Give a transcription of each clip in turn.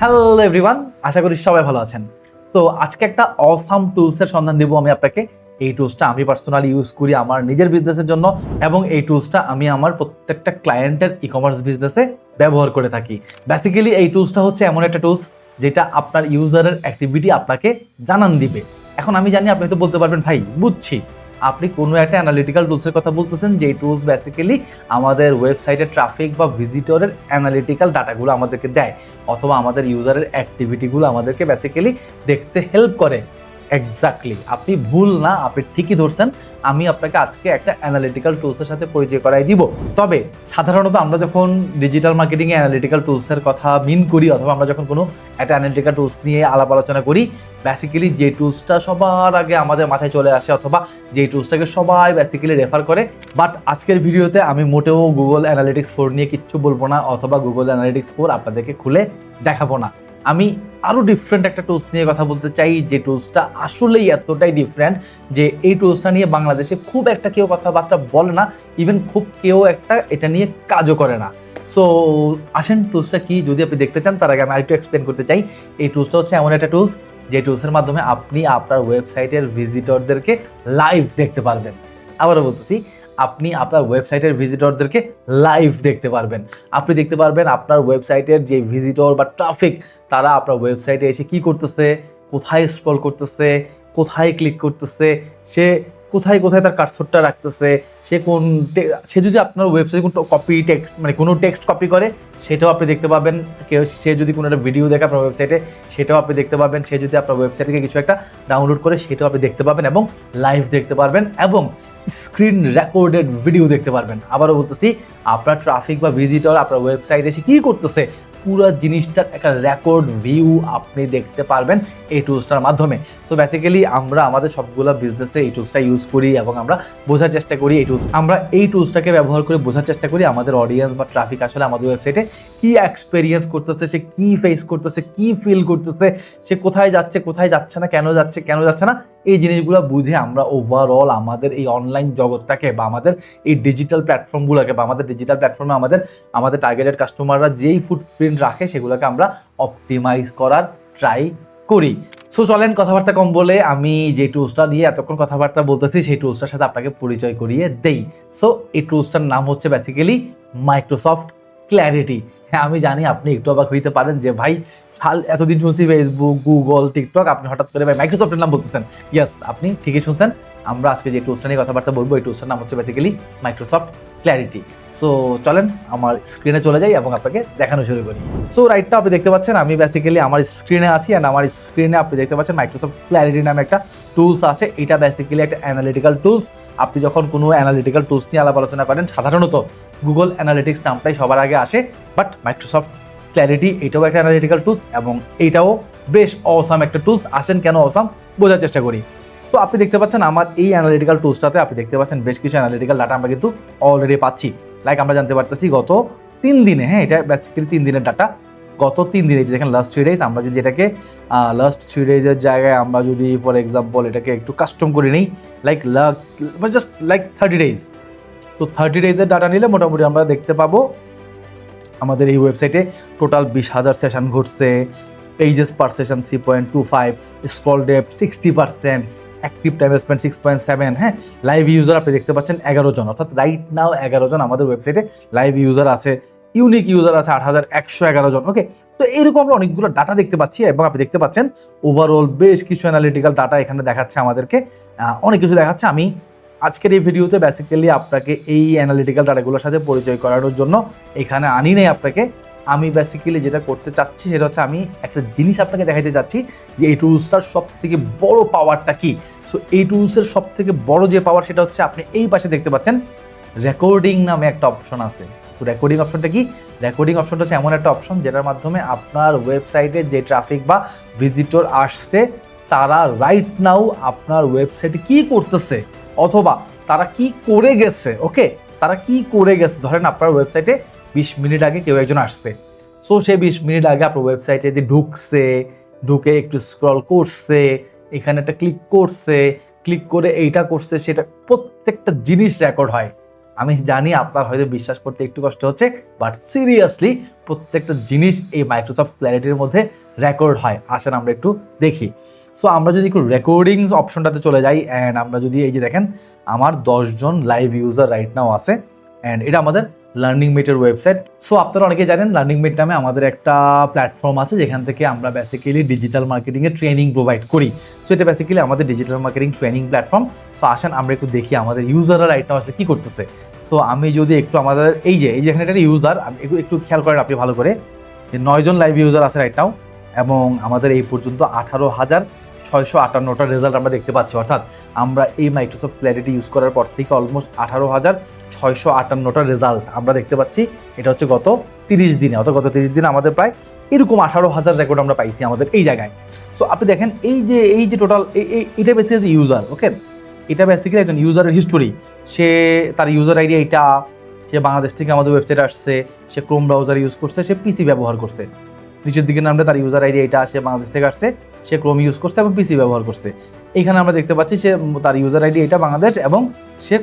Hello everyone আশা করি সবাই ভালো আছেন। সো আজকে একটা অসাম টুলসের সন্ধান দেবো আমি আপনাকে। এই টুলসটা আমি পার্সোনালি ইউজ করি আমার নিজের বিজনেসের জন্য এবং এই টুলসটা আমি আমার প্রত্যেকটা ক্লায়েন্টের ই কমার্স বিজনেসে ব্যবহার করে থাকি। বেসিক্যালি এই টুলসটা হচ্ছে এমন একটা টুলস যেটা আপনার ইউজারের অ্যাক্টিভিটি আপনাকে জানান দিবে। এখন আমি জানি, আপনি তো বলতে পারবেন, ভাই, বুঝছি। আপনি কোনো একটা অ্যানালিটিক্যাল টুলসের কথা বলতেছেন যে টুলস বেসিক্যালি আমাদের ওয়েবসাইটে ট্রাফিক বা ভিজিটরের অ্যানালিটিক্যাল ডাটাগুলো আমাদেরকে দেয়, অথবা আমাদের ইউজারের অ্যাক্টিভিটিগুলো আমাদেরকে বেসিক্যালি দেখতে হেল্প করে। এক্স্যাক্টলি আপনি ভুল না, আপনি ঠিকই ধরছেন। আমি আপনাকে আজকে একটা অ্যানালিটিক্যাল টুলসের সাথে পরিচয় করাই দিব। তবে সাধারণত আমরা যখন ডিজিটাল মার্কেটিংয়ে অ্যানালিটিক্যাল টুলসের কথা মিন করি অথবা আমরা যখন কোনো একটা অ্যানালিটিক্যাল টুলস নিয়ে আলাপ আলোচনা করি বেসিক্যালি যে টুলসটা সবার আগে আমাদের মাথায় চলে আসে অথবা যে টুলসটাকে সবাই বেসিক্যালি রেফার করে। বাট আজকের ভিডিওতে আমি মোটেও গুগল অ্যানালিটিক্স ফোর নিয়ে কিচ্ছু বলব না অথবা গুগল অ্যানালিটিক্স ফোর আপনাদেরকে খুলে দেখাবো না। আমি আরও ডিফারেন্ট একটা টুলস নিয়ে কথা বলতে চাই, যে টুলসটা আসলেই এতটাই ডিফারেন্ট যে এই টুলসটা নিয়ে বাংলাদেশে খুব একটা কেউ কথাবার্তা বলে না ইভেন খুব কেউ একটা এটা নিয়ে কাজও করে না। সো আসেন টুলসটা কি যদি আপনি দেখতে চান, তার আগে আমি আরেকটু এক্সপ্লেন করতে চাই। এই টুলসটা হচ্ছে এমন একটা টুলস যে টুলসের মাধ্যমে আপনি আপনার ওয়েবসাইটের ভিজিটরদেরকে লাইভ দেখতে পারবেন। আবারও বলতেছি আপনি আপনার ওয়েবসাইটের ভিজিটরদেরকে লাইভ দেখতে পারবেন। আপনি দেখতে পারবেন আপনার ওয়েবসাইটের যে ভিজিটর বা ট্রাফিক তারা আপনার ওয়েবসাইটে এসে কি করতেছে, কোথায় স্ক্রল করতেছে, কোথায় ক্লিক করতেছে, সে কোথায় কোথায় তার কার্সরটা রাখতেছে, সে কোন সে যদি আপনার ওয়েবসাইটে কোনো কপি টেক্সট মানে কোনো টেক্সট কপি করে, সেটাও আপনি দেখতে পাবেন। কেউ, সে যদি কোনো একটা ভিডিও দেখে আপনার ওয়েবসাইটে সেটাও আপনি দেখতে পাবেন। সে যদি আপনার ওয়েবসাইট থেকে কিছু একটা ডাউনলোড করে, সেটাও আপনি দেখতে পাবেন এবং লাইভ দেখতে পারবেন এবং স্ক্রিন রেকর্ডেড ভিডিও দেখতে পারবেন। আবারও বলতেছি, আপনার ট্রাফিক বা ভিজিটর আপনার ওয়েবসাইটে এসে কী করতেছে পুরো জিনিসটার একটা রেকর্ড ভিউ আপনি দেখতে পারবেন এই টুলসটার মাধ্যমে। সো বেসিক্যালি আমরা আমাদের সবগুলো বিজনেসে এই টুলসটা ইউজ করি এবং আমরা বোঝার চেষ্টা করি এই টুলস আমরা এই টুলসটাকে ব্যবহার করে বোঝার চেষ্টা করি আমাদের অডিয়েন্স বা ট্রাফিক আসলে আমাদের ওয়েবসাইটে কী এক্সপেরিয়েন্স করতেছে, সে কী ফেস করতেছে, কি ফিল করতেছে, সে কোথায় যাচ্ছে কোথায় যাচ্ছে না, কেন যাচ্ছে কেন যাচ্ছে না, এই জিনিসগুলো বুঝে আমরা ওভারঅল আমাদের এই অনলাইন জগৎটাকে বা আমাদের এই ডিজিটাল প্ল্যাটফর্মগুলোকে বা আমাদের ডিজিটাল প্ল্যাটফর্মে আমাদের আমাদের টার্গেটেড কাস্টমাররা যেই ফুটপ্রিন্ট রাখে, সেগুলোকে আমরা অপটিমাইজ করার ট্রাই করি। সো চলেন কথাবার্তা কম বলে আমি যে টুলসটা নিয়ে এতক্ষণ কথাবার্তা বলতেছি, সেই টুলসটার সাথে আপনাকে পরিচয় করিয়ে দেই। সো এই টুলসটার নাম হচ্ছে বেসিক্যালি মাইক্রোসফট ক্ল্যারিটি হ্যাঁ আমি জানি আপনি একটু অবাক হইতে পারেন যে, ভাই, সাল, এতদিন শুনছি ফেসবুক গুগল টিকটক আপনি হঠাৎ করে ভাই মাইক্রোসফটের নাম বলতেছেন। ইয়েস আপনি ঠিকই শুনছেন। আমরা আজকে যে টুলসটা নিয়ে কথাবার্তা বলব, এই টুলসটার নাম হচ্ছে বেসিক্যালি মাইক্রোসফট ক্ল্যারিটি সো চলেন, আমার স্ক্রিনে চলে যাই এবং আপনাকে দেখানো শুরু করি। সো রাইটটা আপনি দেখতে পাচ্ছেন, আমি বেসিক্যালি আমার স্ক্রিনে আছি অ্যান্ড আমার স্ক্রিনে আপনি দেখতে পাচ্ছেন মাইক্রোসফট ক্ল্যারিটি নামে একটা টুলস আছে। এটা বেসিক্যালি একটা অ্যানালিটিক্যাল টুলস আপনি যখন কোনো অ্যানালিটিক্যাল টুলস নিয়ে আলাপ আলোচনা করেন, সাধারণত গুগল অ্যানালিটিক্স নামটাই সবার আগে আসে বাট মাইক্রোসফট ক্ল্যারিটি এটাও একটা অ্যানালিটিক্যাল টুলস এবং এইটাও বেশ অসাম একটা টুলস আসেন কেন অসাম বোঝার চেষ্টা করি। তো আপনি দেখতে পাচ্ছেন আমার এই অ্যানালিটিক্যাল টুলসটাতে আপনি দেখতে পাচ্ছেন বেশ কিছু অ্যানালিটিক্যাল ডাটা আমরা কিন্তু অলরেডি পাচ্ছি। লাইক আমরা জানতে পারতেছি গত তিন দিনে হ্যাঁ এটা বেসিক্যালি তিন দিনের ডাটা গত তিন দিনে দেখেন লাস্ট থ্রি ডেজ আমরা যদি এটাকে লাস্ট থ্রি ডেজের জায়গায় আমরা যদি ফর এক্সাম্পল এটাকে একটু কাস্টম করে নিই like just like thirty days তো থার্টি ডেজের ডাটা নিলে মোটামুটি আমরা দেখতে পাবো, আমাদের এই ওয়েবসাইটে টোটাল বিশ হাজার সেশন ঘটছে pages per session three point two five scroll depth sixty percent active time spend six point seven হ্যাঁ? লাইভ ইউজার আপনি দেখতে পাচ্ছেন এগারো জন। অর্থাৎ রাইট নাও এগারো জন আমাদের ওয়েবসাইটে লাইভ ইউজার আছে ইউনিক ইউজার আছে আট হাজার একশো এগারো জন ওকে তো এইরকম আমরা অনেকগুলো ডাটা দেখতে পাচ্ছি এবং আপনি দেখতে পাচ্ছেন ওভারঅল বেশ কিছু অ্যানালিটিক্যাল ডাটা এখানে দেখাচ্ছে আমাদেরকে। অনেক কিছু দেখাচ্ছে। আমি আজকের এই ভিডিওতে বেসিক্যালি আপনাকে এই অ্যানালিটিক্যাল ডাটাগুলোর সাথে পরিচয় করানোর জন্য এখানে আনি নেই আপনাকে। আমি বেসিক্যালি যেটা করতে চাচ্ছি সেটা হচ্ছে আমি একটা জিনিস আপনাকে দেখাইতে চাচ্ছি যে এই টুলসটার সব থেকে বড় পাওয়ারটা কি? সো এই টুলসের সব থেকে বড় যে পাওয়ার সেটা হচ্ছে আপনি এই পাশে দেখতে পাচ্ছেন রেকর্ডিং নামে একটা অপশন আছে। সো রেকর্ডিং অপশনটা কি? রেকর্ডিং অপশনটা হচ্ছে এমন একটা অপশন যেটার মাধ্যমে আপনার ওয়েবসাইটে যে ট্রাফিক বা ভিজিটর আসছে, তারা রাইট নাও আপনার ওয়েবসাইটে কি করতেছে? অথবা তারা কি করে গেছে? ওকে তারা কি করে গেছে? ধরেন আপনার ওয়েবসাইটে বিশ মিনিট আগে কেউ একজন আসছে। সো সে বিশ মিনিট আগে আপনার ওয়েবসাইটে যে ঢুকছে, ঢুকে একটু স্ক্রল করছে, এখানে একটা ক্লিক করছে ক্লিক করে এইটা করছে, সেটা প্রত্যেকটা জিনিস রেকর্ড হয়। আমি জানি আপনার হয়তো বিশ্বাস করতে একটু কষ্ট হচ্ছে বাট সিরিয়াসলি প্রত্যেকটা জিনিস এই মাইক্রোসফট ক্ল্যারিটির মধ্যে রেকর্ড হয়। আসেন, আমরা একটু দেখি। সো আমরা যদি একটু রেকর্ডিংস অপশনটাতে চলে যাই অ্যান্ড আমরা যদি এই যে দেখেন, আমার দশজন লাইভ ইউজার রাইট নাও আছে অ্যান্ড এটা আমাদের লার্নিং মেটের ওয়েবসাইট সো আপনারা অনেকে জানেন লার্নিং মেট নামে আমাদের একটা প্ল্যাটফর্ম আছে, যেখান থেকে আমরা বেসিক্যালি ডিজিটাল মার্কেটিংয়ের ট্রেনিং প্রোভাইড করি। সো এটা বেসিক্যালি আমাদের digital marketing training platform so আসেন, আমরা একটু দেখি আমাদের ইউজাররা রাইট নাও আসলে কী করতেছে। সো আমি যদি একটু আমাদের, এই যে, এই যেখানে একটা ইউজার একটু একটু খেয়াল করেন আপনি ভালো করে। যে, নয়জন লাইভ ইউজার আছে রাইট নাও এবং আমাদের এই পর্যন্ত আঠারো হাজার ছয়শো আটান্নটা রেজাল্ট আমরা দেখতে পাচ্ছি। অর্থাৎ, আমরা এই মাইক্রোসফট ক্ল্যারিটি ইউজ করার পর থেকে অলমোস্ট আঠারো হাজার ছয়শো আটান্নটা রেজাল্ট আমরা দেখতে পাচ্ছি। এটা হচ্ছে গত তিরিশ দিনে, অর্থাৎ গত তিরিশ দিনে আমাদের প্রায় এরকম আঠারো হাজার রেকর্ড আমরা পাইছি আমাদের এই জায়গায়। সো আপনি দেখেন, এই যে এই যে টোটাল এটা বেসিক্যালি ইউজার ওকে এটা বেসিক্যালি একজন ইউজারের হিস্টোরি সে, তার ইউজার আইডি এইটা, সে বাংলাদেশ থেকে আমাদের ওয়েবসাইট আসছে, সে ক্রোম ব্রাউজার ইউজ করছে, সে পিসি ব্যবহার করছে। নিচের দিকে নামলে তার ইউজার আইডি এটা আসে বাংলাদেশ থেকে আসছে, সে ক্রোম ইউজ করছে এবং পিসি ব্যবহার করছে। এখানে আমরা দেখতে পাচ্ছি সে, তার ইউজার আইডি এটা বাংলাদেশ এবং সে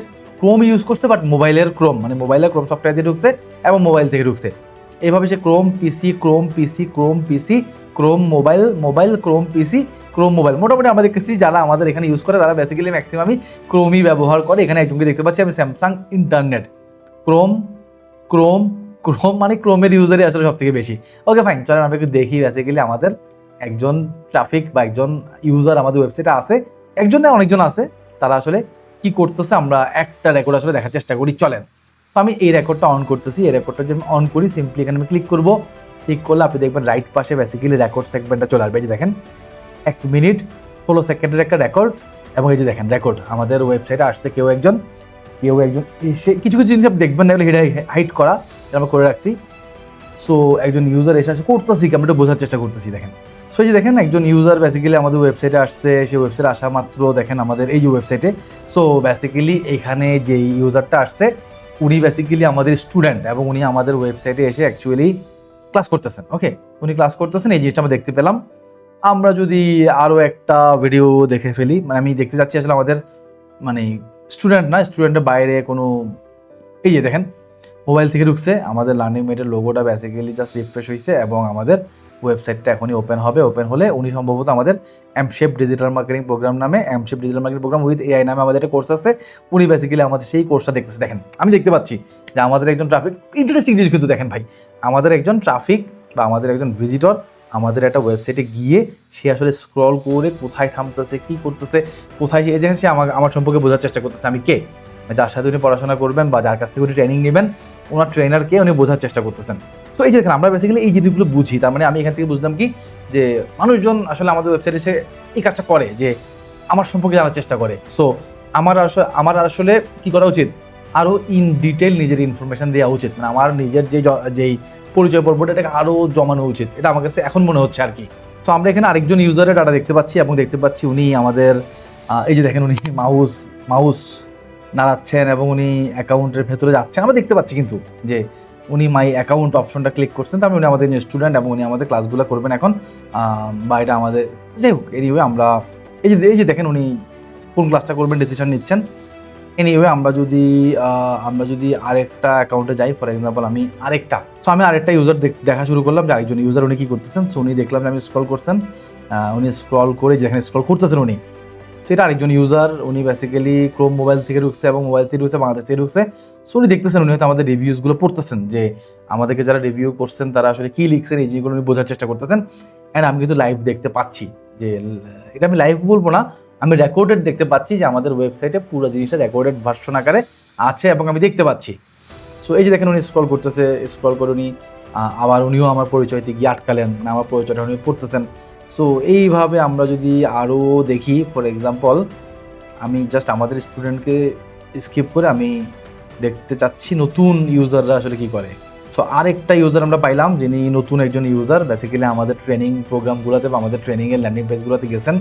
ক্রোম ইউজ করছে বাট মোবাইলের ক্রোম মানে মোবাইলের ক্রোম সফটওয়্যার দিয়ে ঢুকছে এবং মোবাইল থেকে ঢুকছে। এইভাবে সে Chrome PC Chrome PC Chrome PC Chrome mobile mobile Chrome PC Chrome mobile মোটামুটি আমাদের কাছে যারা আমাদের এখানে ইউজ করে, তারা বেসিক্যালি ম্যাক্সিমামই ক্রোমই ব্যবহার করে। এখানে একজনকে দেখতে পাচ্ছি আমি? Samsung internet Chrome Chrome Chrome মানে ক্রোমের ইউজারই আসলে সব থেকে বেশি। ওকে ফাইন চলেন আমি একটু দেখি বেসিক্যালি আমাদের একজন ট্রাফিক বা একজন ইউজার আমাদের ওয়েবসাইটে আছে। একজন না অনেকজন আছে, তারা আসলে কি করতেছে, আমরা একটা রেকর্ড আসলে দেখার চেষ্টা করি, চলেন। তো আমি এই রেকর্ডটা অন করতেছি, এই রেকর্ডটা যদি আমি অন করি সিম্পলি এখানে আমি ক্লিক করব। ক্লিক করলে আপনি দেখবেন রাইট পাশে বেসিক্যালি রেকর্ড সেগমেন্টটা চলে আসবে যে দেখেন। এক মিনিট ষোলো সেকেন্ডের একটা রেকর্ড এবং এই যে দেখেন রেকর্ড আমাদের ওয়েবসাইটে আসছে কেউ একজন কেউ একজন এসে, কিছু কিছু জিনিস আপনি দেখবেন না, এগুলো হাইট করা আমরা করে রাখছি। সো একজন ইউজার এসে আসে, করতেছি আমরা একটু বোঝার চেষ্টা করতেছি, দেখেন। সো এই যে দেখেন একজন ইউজার বেসিক্যালি আমাদের ওয়েবসাইটে আসছে সেই ওয়েবসাইটে আসা মাত্র দেখেন আমাদের এই যে ওয়েবসাইটে সো বেসিক্যালি এখানে যে ইউজারটা আসছে, উনি বেসিক্যালি আমাদের স্টুডেন্ট এবং উনি আমাদের ওয়েবসাইটে এসে অ্যাকচুয়ালি ক্লাস করতেছেন ওকে উনি ক্লাস করতেছেন, এই জিনিসটা আমরা দেখতে পেলাম। আমরা যদি আরও একটা ভিডিও দেখে ফেলি মানে আমি দেখতে চাচ্ছি আসলে আমাদের মানে স্টুডেন্ট না স্টুডেন্টের বাইরে কোনো, এই যে দেখেন মোবাইল থেকে ঢুকছে, আমাদের লার্নিং মেটের লোগোটা বেসিক্যালি জাস্ট রিফ্রেশ হয়েছে এবং আমাদের ওয়েবসাইটটা এখনই ওপেন হবে। ওপেন হলে উনি সম্ভবত আমাদের অ্যামশেপ ডিজিটাল মার্কেটিং প্রোগ্রাম নামে অ্যামশেপ digital marketing program with AI নামে আমাদের একটা কোর্স আছে। উনি বেসিক্যালি আমাদের সেই কোর্সটা দেখতেছে। দেখেন, আমি দেখতে পাচ্ছি যে আমাদের একজন ট্রাফিক ইন্টারেস্টিং জিনিস কিন্তু দেখেন ভাই, আমাদের একজন ট্রাফিক বা আমাদের একজন ভিজিটর আমাদের একটা ওয়েবসাইটে গিয়ে সে আসলে স্ক্রল করে কোথায় থামতেছে, কি করতেছে, কোথায় এই দেখেন সে আমার আমার সম্পর্কে বোঝার চেষ্টা করতেছে, আমি কে? যার সাথে উনি পড়াশোনা করবেন বা যার কাছ থেকে উনি ট্রেনিং নেবেন, ওনার ট্রেনারকে উনি বোঝার চেষ্টা করতেছেন। তো এই যে দেখেন, আমরা বেসিক্যালি এই জিনিসগুলো বুঝি। তার মানে আমি এখান থেকে বুঝলাম কি, যে মানুষজন আসলে আমাদের ওয়েবসাইটে এসে এই কাজটা করে, যে আমার সম্পর্কে জানার চেষ্টা করে। সো আমার আসলে আমার আসলে কি করা উচিত? আরও ইন ডিটেল নিজের ইনফরমেশন দেওয়া উচিত। মানে আমার নিজের যে যেই পরিচয় পর্বটা এটাকে আরও জমানো উচিত। এটা আমার কাছে এখন মনে হচ্ছে আর কি তো আমরা এখানে আরেকজন ইউজারের ডাটা দেখতে পাচ্ছি এবং দেখতে পাচ্ছি উনি আমাদের এই যে দেখেন উনি মাউস মাউস নাড়াচ্ছেন এবং উনি অ্যাকাউন্টের ভেতরে যাচ্ছেন। আমরা দেখতে পাচ্ছি কিন্তু যে উনি মাই অ্যাকাউন্ট অপশনটা ক্লিক করছেন, তারপরে উনি আমাদের স্টুডেন্ট এবং উনি আমাদের ক্লাসগুলো করবেন এখন বা এটা আমাদের যাই হোক এনিওয়ে আমরা, এই যে এই যে দেখেন উনি কোন ক্লাসটা করবেন ডিসিশন নিচ্ছেন। এনিওয়ে আমরা যদি আমরা যদি আরেকটা অ্যাকাউন্টে যাই ফর এক্সাম্পল আমি আরেকটা সো আমি আরেকটা ইউজার দেখা শুরু করলাম যে আরেকজন ইউজার উনি কী করতেছেন সো উনি দেখলাম যে আমি স্ক্রল করছেন উনি স্ক্রল করে যেখানে স্ক্রল করতেছেন উনি সেটা আরেকজন ইউজার উনি বেসিক্যালি ক্রোম মোবাইল থেকে ঢুকছে এবং মোবাইল থেকে ঢুকছে, বাংলাদেশ থেকে ঢুকছে। সো উনি দেখতেছেন, উনি হয়তো আমাদের রিভিউসগুলো পড়তেছেন যে আমাদেরকে যারা রিভিউ করছেন, তারা আসলে কী লিখছেন, এই জিনিসগুলো উনি বোঝার চেষ্টা করতেছেন। অ্যান্ড আমি কিন্তু লাইভ দেখতে পাচ্ছি যে, এটা আমি লাইভ বলব না, আমি রেকর্ডেড দেখতে পাচ্ছি যে আমাদের ওয়েবসাইটে পুরো জিনিসটা রেকর্ডেড ভার্সন আকারে আছে এবং আমি দেখতে পাচ্ছি। সো এই যে দেখেন উনি স্ক্রল করতেছে স্ক্রল করে উনি আবার উনিও আমার পরিচয়তে গিয়ে আটকালেন মানে আমার পরিচয়টা উনি পড়তেছেন। সো এইভাবে আমরা যদি আরও দেখি ফর এক্সাম্পল আমি জাস্ট আমাদের স্টুডেন্টকে স্কিপ করে আমি দেখতে চাচ্ছি নতুন ইউজাররা আসলে কি করে। সো আরেকটা ইউজার আমরা পাইলাম যিনি নতুন একজন ইউজার বেসিক্যালি আমাদের ট্রেনিং প্রোগ্রামগুলোতে বা আমাদের ট্রেনিংয়ের ল্যান্ডিং পেজগুলোতে গেছেন।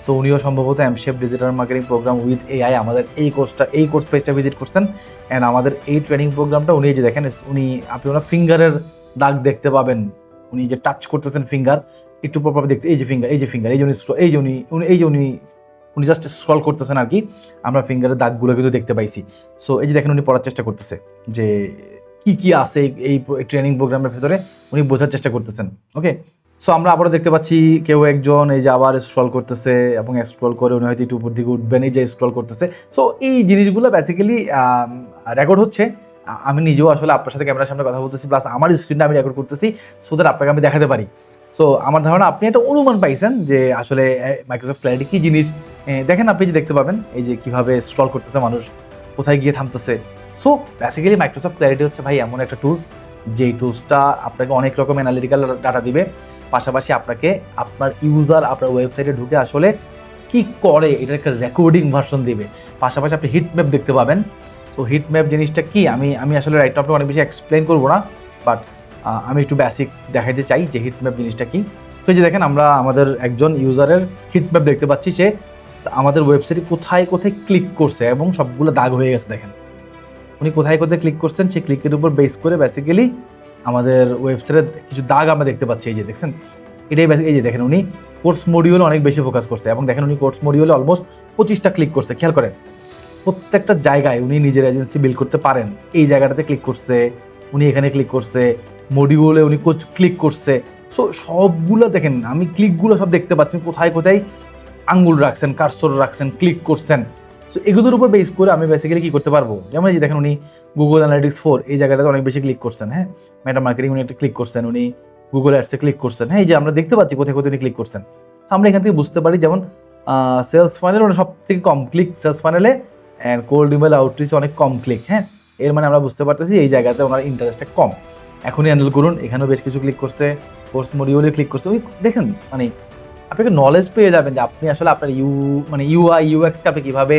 সো উনিও সম্ভবত অ্যামশেপ digital marketing program with AI আমাদের এই কোর্সটা এই কোর্স পেজটা ভিজিট করছেন। অ্যান্ড আমাদের এই ট্রেনিং প্রোগ্রামটা উনি যে দেখেন, উনি, আপনি ওনার ফিঙ্গারের দাগ দেখতে পাবেন। উনি যে টাচ করতেছেন ফিঙ্গার একটু পর পর দেখতে, এই যে ফিঙ্গার এই যে ফিঙ্গার এই যে উনি এই যে উনি উনি, এই যে উনি উনি জাস্ট স্ক্রল করতেছেন আর কি, আমরা ফিঙ্গারের দাগগুলো কিন্তু দেখতে পাইছি। সো এই যে দেখেন উনি পড়ার চেষ্টা করতেছে, যে কি কি আছে এই- এই ট্রেনিং প্রোগ্রামের ভেতরে, উনি বোঝার চেষ্টা করতেছেন ওকে সো আমরা আবারও দেখতে পাচ্ছি কেউ একজন এই যে আবার স্ক্রল করতেছে এবং স্ক্রল করে উনি হয়তো একটু উপর দিকে উঠবেন, এই যে স্ক্রল করতেছে। সো এই জিনিসগুলো বেসিক্যালি রেকর্ড হচ্ছে। আমি নিজেও আসলে আপনার সাথে ক্যামেরার সামনে কথা বলতেছি প্লাস আমার স্ক্রিনটা আমি রেকর্ড করতেছি সো দ্যাট আপনাকে আমি দেখাতে পারি। সো আমার ধারণা আপনি একটা অনুমান পাইছেন যে আসলে মাইক্রোসফট ক্ল্যারিটি কী জিনিস? দেখেন আপনি যে দেখতে পাবেন, এই যে কীভাবে স্ক্রল করতেছে মানুষ, কোথায় গিয়ে থামতেছে। সো বেসিক্যালি মাইক্রোসফট ক্ল্যারিটি হচ্ছে ভাই এমন একটা টুলস যেই টুলসটা আপনাকে অনেক রকম অ্যানালিটিক্যাল ডাটা দিবে। পাশাপাশি আপনাকে আপনার ইউজার আপনার ওয়েবসাইটে ঢুকে আসলে কি করে, এটার একটা রেকর্ডিং ভার্সন দিবে। পাশাপাশি আপনি হিট ম্যাপ দেখতে পাবেন। সো হিট ম্যাপ জিনিসটা কি? আমি আমি আসলে রাইট আপনাকে অনেক বেশি এক্সপ্লেন করব না বাট আমি একটু বেসিক দেখাইতে চাই যে হিটম্যাপ জিনিসটা কি। তো যে দেখেন, আমরা আমাদের একজন ইউজারের হিটম্যাপ দেখতে পাচ্ছি সে আমাদের ওয়েবসাইটে কোথায় কোথায় ক্লিক করছে এবং সবগুলো দাগ হয়ে গেছে, দেখেন। উনি কোথায় কোথায় ক্লিক করছেন, সেই ক্লিকের উপর বেস করে বেসিক্যালি আমাদের ওয়েবসাইটে কিছু দাগ আমরা দেখতে পাচ্ছি। এই যে দেখছেন, এটাই basic- এই যে দেখেন, উনি কোর্স মডিউলে অনেক বেশি ফোকাস করছে এবং দেখেন, উনি কোর্স মডিউলে অলমোস্ট পঁচিশটা ক্লিক করছে। খেয়াল করেন, প্রত্যেকটা জায়গায় উনি নিজের এজেন্সি বিল্ড করতে পারেন। এই জায়গাটাতে ক্লিক করছে, উনি এখানে ক্লিক করছে। মডিউলে উনি কোচ ক্লিক করছে। সো সবগুলো দেখেন, আমি ক্লিকগুলো সব দেখতে পাচ্ছি কোথায় কোথায় আঙ্গুল রাখছেন কারসর রাখছেন ক্লিক করছেন। সো এগুলোর উপর বেস করে আমি বেসিক্যালি কী করতে পারব? যেমন এই দেখেন উনি গুগল অ্যানালিটিক্স ফোর এই জায়গাটাতে অনেক বেশি ক্লিক করছেন হ্যাঁ? মেটা মার্কেটিং উনি একটা ক্লিক করছেন, উনি গুগল অ্যাডসে ক্লিক করছেন হ্যাঁ? এই যে আমরা দেখতে পাচ্ছি কোথায় কোথায় উনি ক্লিক করছেন। আমরা এখান থেকে বুঝতে পারি, যেমন সেলস ফানেল ওটা সব থেকে কম ক্লিক সেলস ফানেলে অ্যান্ড কোল্ড ইমেল আউটরিচ অনেক কম ক্লিক হ্যাঁ? এর মানে আমরা বুঝতে পারতেছি এই জায়গাতে ওনার ইন্টারেস্টটা কম। এখনই হ্যান্ডেল করুন। এখানেও বেশ কিছু ক্লিক করছে কোর্স মডিউলে ক্লিক করছে। ওই দেখেন মানে আপনি আপনাকে নলেজ পেয়ে যাবেন যে আপনি আসলে আপনার ইউ মানে ইউআই ইউএক্সকে আপনি কীভাবে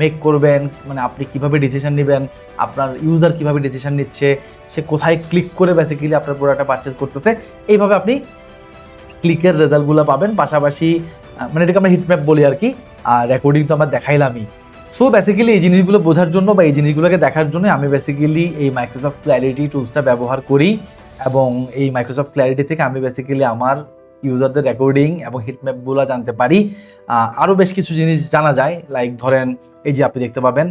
মেক করবেন মানে আপনি কীভাবে ডিসিশন নেবেন, আপনার ইউজার কীভাবে ডিসিশন নিচ্ছে, সে কোথায় ক্লিক করে বেসিক্যালি আপনার প্রোডাক্টটা পারচেস করতেছে। এইভাবে আপনি ক্লিকের রেজাল্টগুলো পাবেন। পাশাপাশি মানে এটাকে আমরা হিটম্যাপ বলি আর কি। আর রেকর্ডিং তো আমরা দেখাইলামই। সো বেসিক্যালি এই জিনিসগুলো বোঝার জন্য বা এই জিনিসগুলোকে দেখার জন্য আমি বেসিক্যালি এই মাইক্রোসফট ক্ল্যারিটি টুলসটা ব্যবহার করি এবং এই মাইক্রোসফট ক্ল্যারিটি থেকে আমি বেসিক্যালি আমার ইউজারদের রেকর্ডিং এবং হিটম্যাপগুলো জানতে পারি। আরও বেশ কিছু জিনিস জানা যায় লাইক ধরেন এই যে আপনি দেখতে পাবেন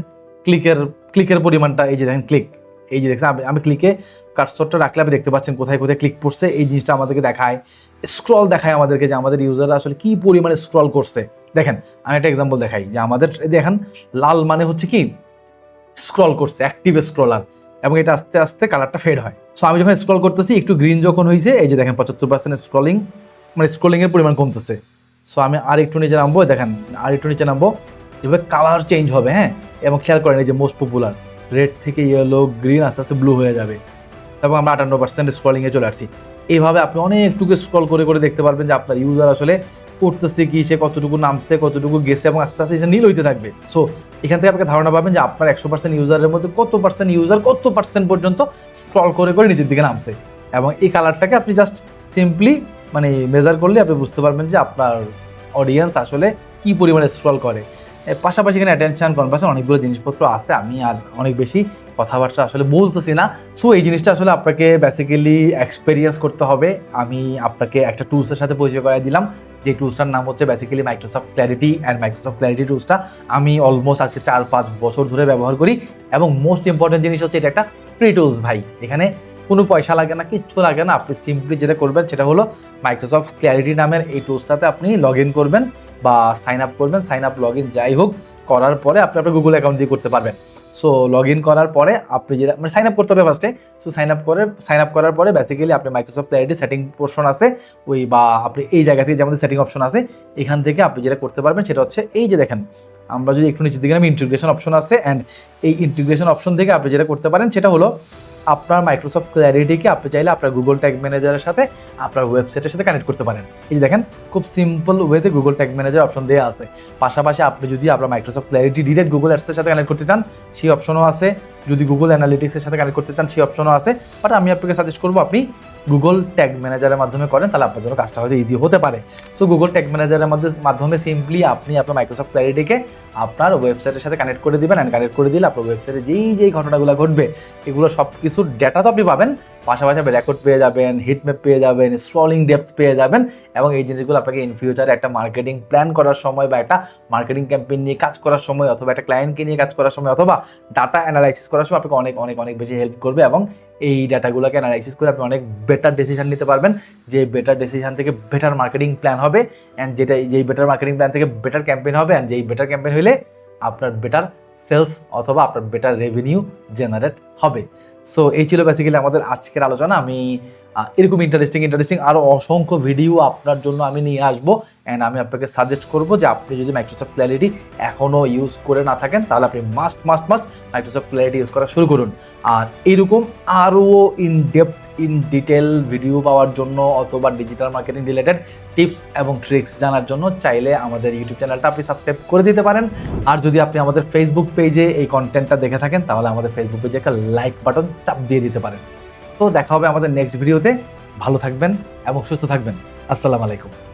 ক্লিকের ক্লিকের পরিমাণটা, এই যে দেখেন ক্লিক এই যে দেখছেন, আমি- ক্লিকে কার্সরটা রাখলে আপনি দেখতে পাচ্ছেন কোথায় কোথায় ক্লিক পড়ছে এই জিনিসটা আমাদেরকে দেখায় স্ক্রল দেখায় আমাদেরকে যে আমাদের ইউজাররা আসলে কি পরিমাণে স্ক্রল করছে। দেখেন, আমি একটা এক্সাম্পল দেখাই, যে আমাদের দেখেন, লাল মানে হচ্ছে কি? স্ক্রল করছে অ্যাক্টিভ স্ক্রলার এবং এটা আস্তে আস্তে কালারটা ফেড হয়। সো আমি যখন স্ক্রল করতেছি, একটু গ্রিন যখন হয়েছে এই যে দেখেন, পঁচাত্তর পার্সেন্ট স্ক্রলিং মানে স্ক্রলিংয়ের পরিমাণ কমতেছে। সো আমি আর একটু নিচে নামবো, দেখেন আর একটু নিচে নামবো, এভাবে কালার চেঞ্জ হবে হ্যাঁ? এবং খেয়াল করেন, এই যে মোস্ট পপুলার রেড থেকে ইয়েলো গ্রিন আস্তে আস্তে ব্লু হয়ে যাবে। এবং আমরা আটান্ন পার্সেন্ট স্ক্রলিংয়ে চলে আসছি। এইভাবে আপনি অনেকটুকু স্ক্রল করে করে দেখতে পারবেন যে আপনার ইউজার আসলে করতেছে কি, সে কতটুকু নামছে, কতটুকু গেছে এবং আস্তে আস্তে এটা নীল হইতে থাকবে। সো এখান থেকে আপনাকে ধারণা পাবেন যে আপনার একশো পার্সেন্ট ইউজারের মধ্যে কত পার্সেন্ট ইউজার কত পার্সেন্ট পর্যন্ত স্ক্রল করে করে নিজের দিকে নামছে। এবং এই কালারটাকে আপনি জাস্ট সিম্পলি মানে মেজার করলে আপনি বুঝতে পারবেন যে আপনার অডিয়েন্স আসলে কী পরিমাণে স্ক্রল করে। পাশাপাশি এখানে অ্যাটেনশন কনভার্সন অনেকগুলো জিনিসপত্র আছে। আমি আর অনেক বেশি কথাবার্তা আসলে বলতেছি না। সো এই জিনিসটা আসলে আপনাকে বেসিক্যালি এক্সপেরিয়েন্স করতে হবে। আমি আপনাকে একটা টুলসের সাথে পরিচয় করাই দিলাম। যে টুলসটার নাম হচ্ছে basically Microsoft Clarity and Microsoft Clarity টুলসটা আমি অলমোস্ট আজকে চার পাঁচ বছর ধরে ব্যবহার করি এবং মোস্ট ইম্পর্টেন্ট জিনিস হচ্ছে এটা একটা ফ্রি টুলস ভাই। এখানে কোনো পয়সা লাগে না, কিচ্ছু লাগে না। আপনি সিম্পলি যেটা করবেন সেটা হলো মাইক্রোসফট ক্ল্যারিটি নামের এই টুলসটাতে আপনি লগ ইন করবেন। বা সাইন আপ করবেন সাইন আপ লগ ইন যাই হোক, করার পরে আপনি আপনার গুগল অ্যাকাউন্ট দিয়ে করতে পারবেন। সো লগ ইন করার পরে আপনি যেটা মানে সাইন আপ করতে হবে ফার্স্টে সো সাইন আপ করে সাইন আপ করার পরে বেসিক্যালি আপনি মাইক্রোসফট ক্ল্যারিটি সেটিং পোর্শন আছে, ওই বা আপনি এই জায়গা থেকে যেমন সেটিং অপশন আছে, এখান থেকে আপনি যেটা করতে পারবেন সেটা হচ্ছে এই যে দেখেন, আমরা যদি একটু নিচের দিকে আমি ইন্টিগ্রেশন অপশন আছে অ্যান্ড এই ইন্টিগ্রেশন অপশন থেকে আপনি যেটা করতে পারেন সেটা হলো আপনার মাইক্রোসফট ক্ল্যারিটিকে আপনি চাইলে আপনার গুগল ট্যাগ ম্যানেজারের সাথে আপনার ওয়েবসাইটের সাথে কানেক্ট করতে পারেন। এই যে দেখেন, খুব সিম্পল ওয়েতে গুগল ট্যাগ ম্যানেজার অপশন দেওয়া আছে। পাশাপাশি আপনি যদি আপনার মাইক্রোসফট ক্ল্যারিটি ডিরেক্ট গুগল অ্যাডসের সাথে কানেক্ট করতে চান, সেই অপশনও আছে। যদি গুগল অ্যানালিটিক্সের সাথে কানেক্ট করতে চান, সেই অপশনও আছে। বাট আমি আপনাকে সাজেস্ট করব, আপনি গুগল ট্যাগ ম্যানেজারের মাধ্যমে করেন, তাহলে আপনার জন্য কাজটা হয়তো ইজি হতে পারে। সো গুগল ট্যাগ ম্যানেজারের মধ্যে মাধ্যমে সিম্পলি আপনি আপনার মাইক্রোসফট ক্ল্যারিটিকে আপনার ওয়েবসাইটের সাথে কানেক্ট করে দেবেন অ্যান্ড কানেক্ট করে দিলে আপনার ওয়েবসাইটে যেই যেই ঘটনাগুলো ঘটবে, এগুলো সব কিছুর ডেটা তো আপনি পাবেন। পাশাপাশি আপনি রেকর্ড পেয়ে যাবেন হিট ম্যাপ পেয়ে যাবেন স্ক্রলিং ডেপথ পেয়ে যাবেন এবং এই জিনিসগুলো আপনাকে ইন ফিউচারে একটা মার্কেটিং প্ল্যান করার সময় বা একটা মার্কেটিং ক্যাম্পেইন নিয়ে কাজ করার সময় অথবা একটা ক্লায়েন্টকে নিয়ে কাজ করার সময় অথবা ডাটা অ্যানালাইসিস করার সময় আপনাকে অনেক অনেক অনেক বেশি হেল্প করবে এবং এই ডাটাগুলোকে অ্যানালাইসিস করে আপনি অনেক বেটার ডিসিশন নিতে পারবেন। যে বেটার ডিসিশন থেকে বেটার মার্কেটিং প্ল্যান হবে অ্যান্ড যেটা যেই বেটার মার্কেটিং প্ল্যান থেকে বেটার ক্যাম্পেইন হবে অ্যান্ড যেই বেটার ক্যাম্পেইন হলে আপনার বেটার সেলস অথবা আপনার বেটার রেভিনিউ জেনারেট হবে। সো এই ছিল বেসিক্যালি আমাদের আজকের আলোচনা। আমি এরকম ইন্টারেস্টিং ইন্টারেস্টিং আরও অসংখ্য ভিডিও আপনার জন্য আমি নিয়ে আসব। অ্যান্ড আমি আপনাকে সাজেস্ট করব যে আপনি যদি মাইক্রোসফট ক্ল্যারিটি এখনও ইউজ করে না থাকেন, তাহলে আপনি must must must Microsoft Clarity use করা শুরু করুন। আর এরকম আরও in depth in detail video পাওয়ার জন্য অথবা ডিজিটাল মার্কেটিং রিলেটেড টিপস এবং ট্রিক্স জানার জন্য চাইলে আমাদের ইউটিউব চ্যানেলটা আপনি সাবস্ক্রাইব করে দিতে পারেন। আর যদি আপনি আমাদের ফেসবুক পেজে এই কন্টেন্টটা দেখে থাকেন, তাহলে আমাদের ফেসবুক পেজে একটা লাইক বাটন চাপ দিয়ে দিতে পারেন। তো দেখা হবে আমাদের নেক্সট ভিডিওতে ভালো থাকবেন এবং সুস্থ থাকবেন। আসসালামু আলাইকুম।